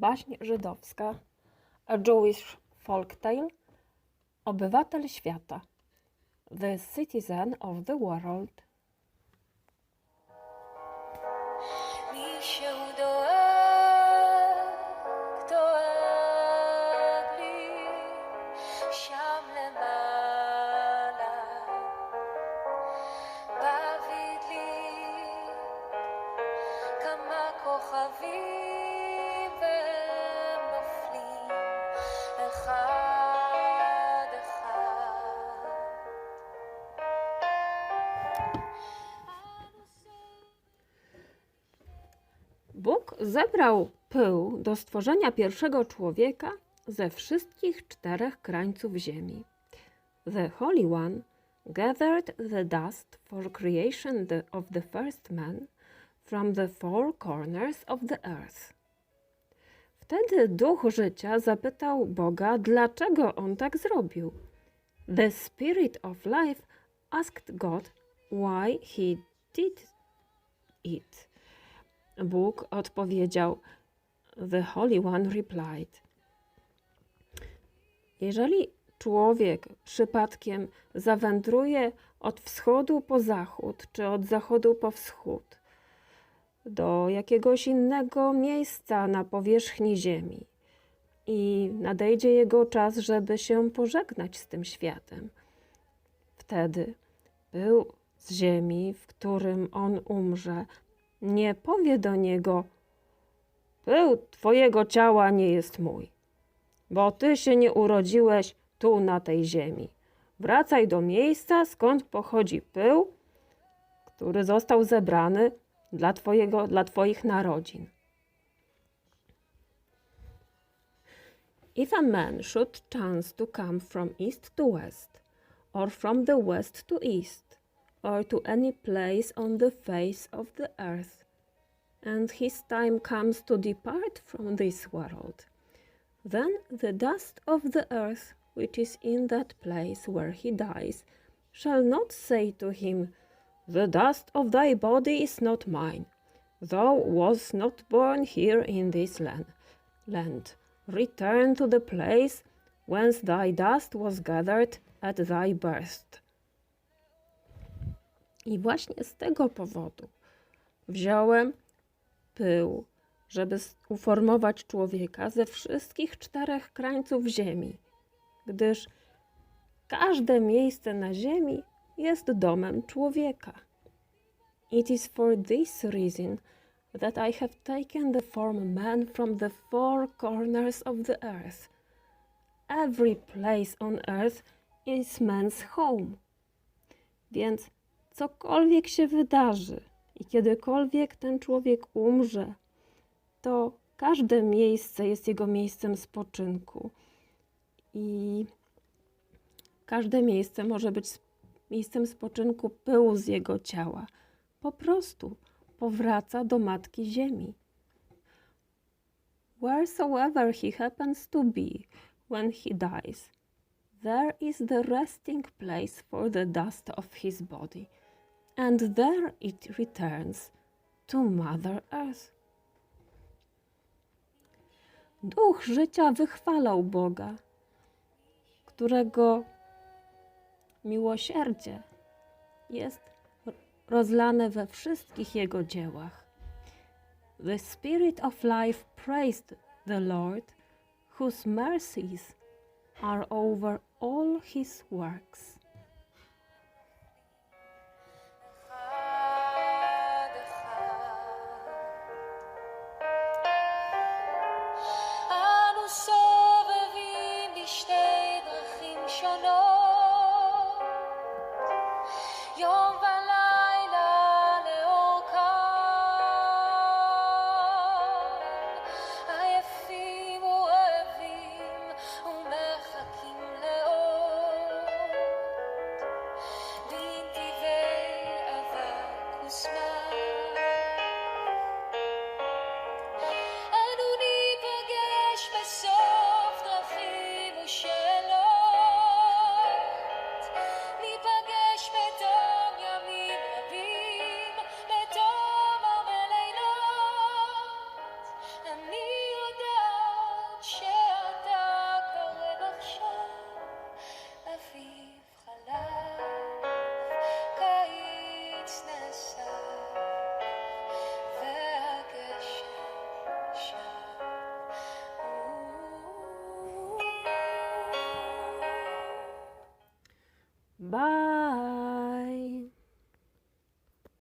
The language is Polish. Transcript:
Baśń żydowska. A Jewish folktale. Obywatel świata. The citizen of the world. מי Bóg zebrał pył do stworzenia pierwszego człowieka ze wszystkich czterech krańców ziemi. The Holy One gathered the dust for creation of the first man from the four corners of the earth. Wtedy duch życia zapytał Boga, dlaczego on tak zrobił. The Spirit of Life asked God why he did it. Bóg odpowiedział, The Holy One replied, jeżeli człowiek przypadkiem zawędruje od wschodu po zachód, czy od zachodu po wschód, do jakiegoś innego miejsca na powierzchni Ziemi i nadejdzie jego czas, żeby się pożegnać z tym światem, wtedy był z ziemi, w którym on umrze, nie powie do niego: Pył twojego ciała nie jest mój, bo ty się nie urodziłeś tu na tej ziemi. Wracaj do miejsca, skąd pochodzi pył, który został zebrany dla, twojego, dla twoich narodzin. If a man should chance to come from east to west, or from the west to east, or to any place on the face of the earth, and his time comes to depart from this world, then the dust of the earth which is in that place where he dies shall not say to him, The dust of thy body is not mine. Thou wast not born here in this land. Land, return to the place whence thy dust was gathered at thy birth. I właśnie z tego powodu wziąłem pył, żeby uformować człowieka ze wszystkich czterech krańców ziemi, gdyż każde miejsce na ziemi jest domem człowieka. It is for this reason that I have taken the form man from the four corners of the earth. Every place on earth is man's home. Więc cokolwiek się wydarzy i kiedykolwiek ten człowiek umrze, to każde miejsce jest jego miejscem spoczynku. I każde miejsce może być miejscem spoczynku pyłu z jego ciała. Po prostu powraca do Matki Ziemi. Wheresoever he happens to be when he dies, there is the resting place for the dust of his body, and there it returns to Mother Earth. Duch życia wychwalał Boga, którego miłosierdzie jest rozlane we wszystkich jego dziełach. The Spirit of Life praised the Lord, whose mercies are over all his works.